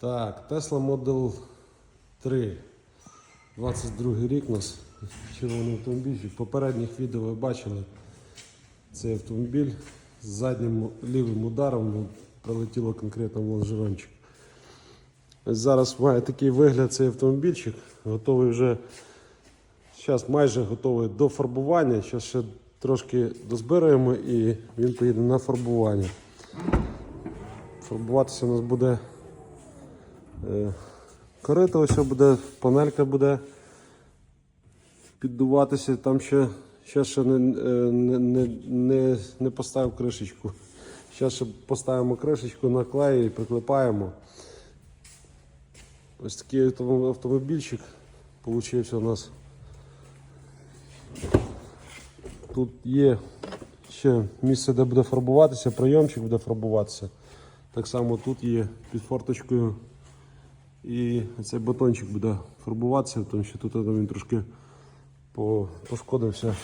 Так, Tesla Model 3. 22 рік у нас червоний автомобіль. В попередніх відео ви бачили цей автомобіль з заднім лівим ударом прилетіло конкретно в лонжерончик. Зараз має такий вигляд цей автомобільчик. Готовий вже зараз майже готовий до фарбування. Зараз ще трошки дозбираємо і він поїде на фарбування. Фарбуватися у нас буде корито, ось буде, панелька буде піддуватися. Там ще, ще, ще не, е, не, не, не, не поставив кришечку. Зараз ще поставимо кришечку на клей і приклепаємо. Ось такий автомобільчик получився у нас. Тут є ще місце, де буде фарбуватися, прийомчик буде фарбуватися. Так само тут є під форточкою. І цей батончик буде фарбуватися, тому що тут він трошки пошкодився.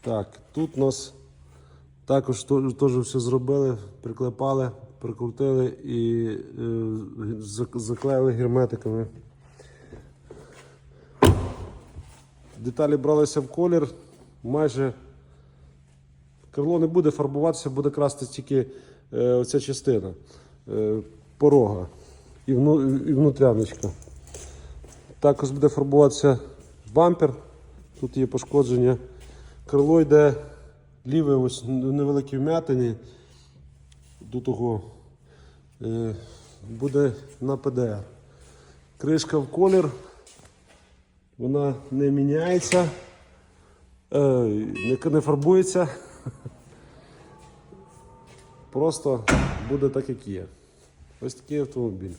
Так, тут у нас також теж все зробили, приклепали, прикрутили і е, заклеїли герметиками. Деталі бралися в колір, майже крило не буде фарбуватися, буде красти тільки е, оця частина е, порога і, вну, внутряночка. Також буде фарбуватися бампер, тут є пошкодження. Крило йде ліве ось в невеликій вмятині. До того е, буде на ПДР. Кришка в колір, вона не міняється, е, не фарбується. Просто буде так, як є. Ось такий автомобіль.